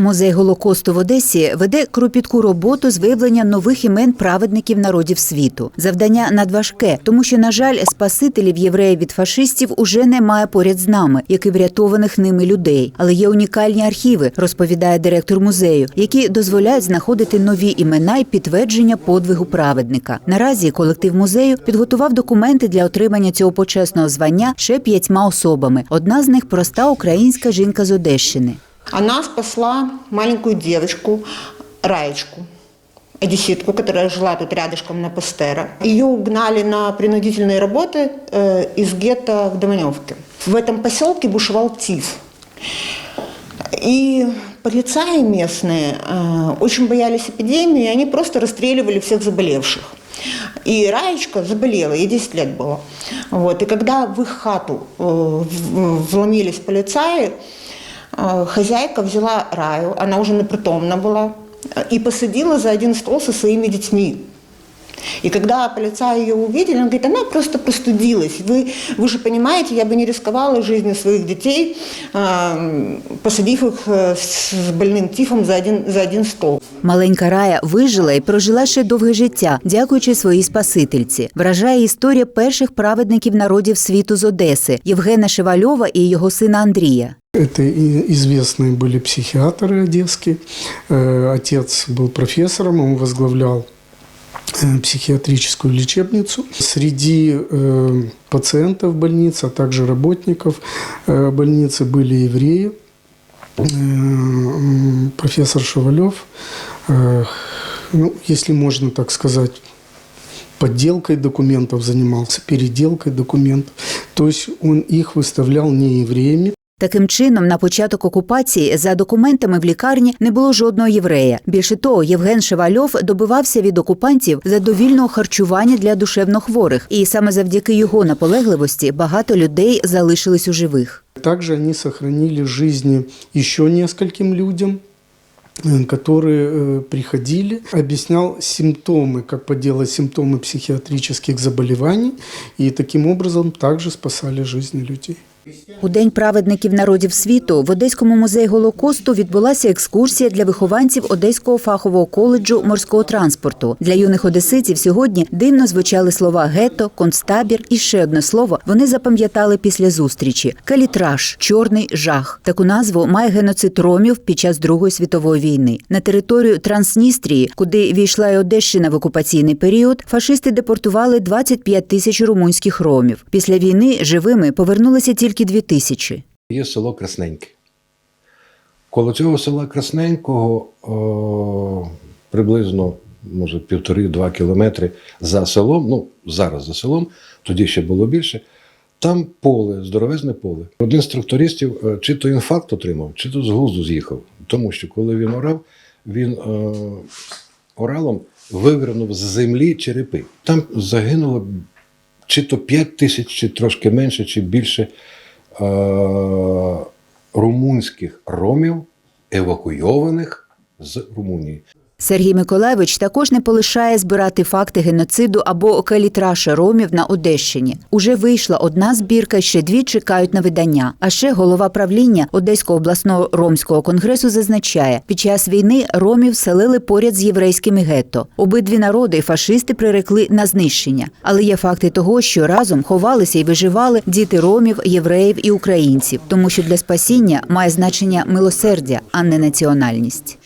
Музей Голокосту в Одесі веде кропітку роботу з виявлення нових імен праведників народів світу. Завдання надважке, тому що, на жаль, спасителів євреїв від фашистів уже немає поряд з нами, як і врятованих ними людей. Але є унікальні архіви, розповідає директор музею, які дозволяють знаходити нові імена і підтвердження подвигу праведника. Наразі колектив музею підготував документи для отримання цього почесного звання ще п'ятьма особами. Одна з них проста українська жінка з Одещини. Она спасла маленькую девочку, Раечку, одесситку, которая жила тут рядышком на Пастера. Ее угнали на принудительные работы э, из гетто в Доманевке. В этом поселке бушевал ТИФ. И полицаи местные э, очень боялись эпидемии, и они просто расстреливали всех заболевших. И Раечка заболела, ей 10 лет было. Вот. И когда в их хату э, вломились полицаи, хозяйка взяла Раю, она уже непритомна была, и посадила за один стол со своими детьми. И когда полицаи ее увидели, она говорит, она просто простудилась. Вы, вы же понимаете, я бы не рисковала жизнью своих детей, э, посадив их э, с больным тифом за один, за один стол. Маленька Рая вижила і прожила ще довге життя, дякуючи своїй спасительці. Вражає історія перших праведників народів світу з Одеси Євгена Шевальова і його сина Андрія. Это и известные были психиатры одесские. Э, Отец был профессором, он возглавлял э, психиатрическую лечебницу. Среди э, пациентов больницы, а также работников э, больницы были евреи. Э, Профессор Шевалев, э, ну, если можно так сказать, подделкой документов занимался, переделкой документов. То есть он их выставлял не евреями, Таким чином, на початок окупації за документами в лікарні не було жодного єврея. Більше того, Євген Шевальов добивався від окупантів задовільного харчування для душевнохворих, і саме завдяки його наполегливості багато людей залишились у живих. Также они сохранили жизни еще нескольким людям, э, которые э, приходили, объяснял симптомы, как поделать симптомы психиатрических заболеваний, и таким образом также спасали жизни людей. У День праведників народів світу в Одеському музеї Голокосту відбулася екскурсія для вихованців Одеського фахового коледжу морського транспорту. Для юних одеситів сьогодні дивно звучали слова гетто, концтабір і ще одне слово вони запам'ятали після зустрічі калітраж, чорний жах. Таку назву має геноцид ромів під час Другої світової війни. На територію Трансністрії, куди війшла і Одещина в окупаційний період, фашисти депортували 25 тисяч румунських ромів. Після війни живими повернулися тільки 2 тисячі. Є село Красненьке. Коло цього села Красненького о, приблизно, може, півтори-два кілометри за селом, ну, зараз за селом, тоді ще було більше. Там поле, здоровезне поле. Один з трактористів е, чи то інфаркт отримав, чи то з глузду з'їхав. Тому що коли він орав, він е, оралом вивернув з землі черепи. Там загинуло чи то 5 тисяч, чи трошки менше, чи більше румунських ромів, евакуйованих з Румунії. Сергій Миколаєвич також не полишає збирати факти геноциду або калітраша ромів на Одещині. Уже вийшла одна збірка, ще дві чекають на видання. А ще голова правління Одеського обласного ромського конгресу зазначає, під час війни ромів селили поряд з єврейськими гетто. Обидві народи і фашисти прирекли на знищення. Але є факти того, що разом ховалися і виживали діти ромів, євреїв і українців, тому що для спасіння має значення милосердя, а не національність.